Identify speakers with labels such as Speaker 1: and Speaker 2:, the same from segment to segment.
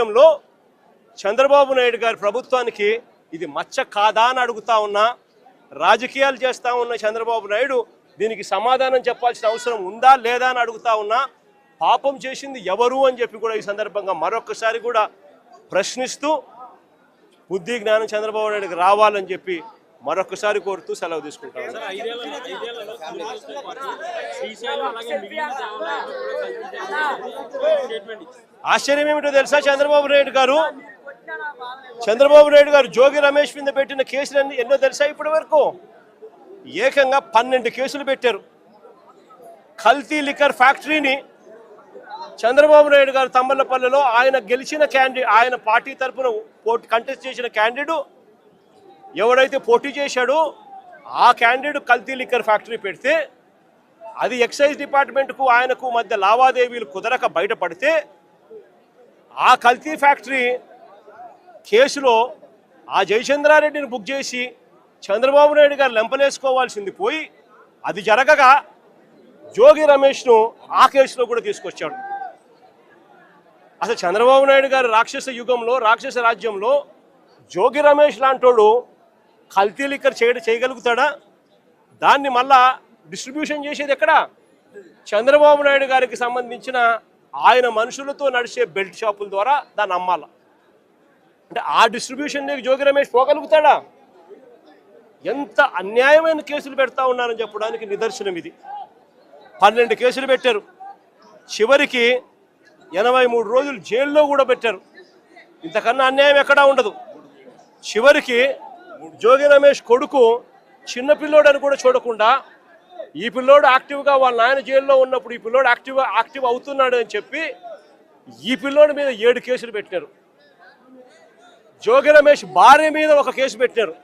Speaker 1: నేపథ్యంలో చంద్రబాబు నాయుడు గారి ప్రభుత్వానికి ఇది మచ్చ కాదా అని అడుగుతా ఉన్నా రాజకీయాలు చేస్తా ఉన్న చంద్రబాబు నాయుడు దీనికి సమాధానం చెప్పాల్సిన అవసరం ఉందా లేదా అని అడుగుతా ఉన్నా పాపం చేసింది ఎవరు అని చెప్పి కూడా ఈ సందర్భంగా మరొకసారి కూడా ప్రశ్నిస్తూ బుద్ధి జ్ఞానం చంద్రబాబు నాయుడుకి రావాలని చెప్పి మరొకసారి కోరుతూ సెలవు
Speaker 2: తీసుకుంటాం
Speaker 1: ఆశ్చర్యం ఏమిటో తెలుసా చంద్రబాబు నాయుడు గారు? చంద్రబాబు నాయుడు గారు జోగి రమేష్ మీద పెట్టిన కేసులన్నీ ఎన్నో తెలుసా ఇప్పటి వరకు? ఏకంగా పన్నెండు కేసులు పెట్టారు. కల్తీ లిక్కర్ ఫ్యాక్టరీని చంద్రబాబు నాయుడు గారు తమ్మలపల్లిలో ఆయన గెలిచిన క్యాండిడేట్ ఆయన పార్టీ తరఫున పోటీ కంటెస్ట్ చేసిన క్యాండిడేట్ ఎవడైతే పోటీ చేశాడో ఆ క్యాండిడేట్ కల్తీ లిక్కర్ ఫ్యాక్టరీ పెడితే అది ఎక్సైజ్ డిపార్ట్మెంట్కు ఆయనకు మధ్య లావాదేవీలు కుదరక బయటపడితే ఆ కల్తీ ఫ్యాక్టరీ కేసులో ఆ జయచంద్రారెడ్డిని బుక్ చేసి చంద్రబాబు నాయుడు గారు లెంపలేసుకోవాల్సింది పోయి అది జరగగా జోగి రమేష్ను ఆ కేసులో కూడా తీసుకొచ్చాడు. అసలు చంద్రబాబు నాయుడు గారు రాక్షస యుగంలో రాక్షస రాజ్యంలో జోగి రమేష్ లాంటోడు కల్తీ లిక్కర్ చేయడం చేయగలుగుతాడా? దాన్ని మళ్ళా డిస్ట్రిబ్యూషన్ చేసేది ఎక్కడ? చంద్రబాబు నాయుడు గారికి సంబంధించిన ఆయన మనుషులతో నడిచే బెల్ట్ షాపుల ద్వారా దాన్ని అమ్మాల. అంటే ఆ డిస్ట్రిబ్యూషన్ జోగి రమేష్ పోగలుగుతాడా? ఎంత అన్యాయమైన కేసులు పెడతా ఉన్నారని చెప్పడానికి నిదర్శనం ఇది. పన్నెండు కేసులు పెట్టారు. చివరికి ఎనభై మూడు రోజులు జైల్లో కూడా పెట్టారు. ఇంతకన్నా అన్యాయం ఎక్కడా ఉండదు. చివరికి జోగి రమేష్ కొడుకు చిన్నపిల్లోడని కూడా చూడకుండా ఈ పిల్లోడు యాక్టివ్గా వాళ్ళ నాయన జైల్లో ఉన్నప్పుడు ఈ పిల్లోడు యాక్టివ్ యాక్టివ్ అవుతున్నాడు అని చెప్పి ఈ పిల్లోడి మీద ఏడు కేసులు పెట్టినారు. జోగి రమేష్ భార్య మీద ఒక కేసు పెట్టినారు.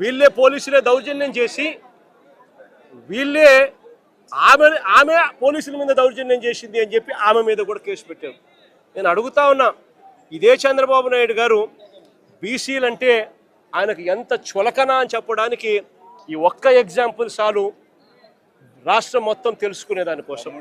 Speaker 1: వీళ్ళే పోలీసులే దౌర్జన్యం చేసి వీళ్ళే ఆమె ఆమె పోలీసుల మీద దౌర్జన్యం చేసింది అని చెప్పి ఆమె మీద కూడా కేసు పెట్టారు. నేను అడుగుతా ఉన్నా ఇదే చంద్రబాబు నాయుడు గారు బీసీలు అంటే ఆయనకు ఎంత చులకన అని చెప్పడానికి ఈ ఒక్క ఎగ్జాంపుల్ చాలు. రాష్ట్రం మొత్తం తెలుసుకునే దానికోసం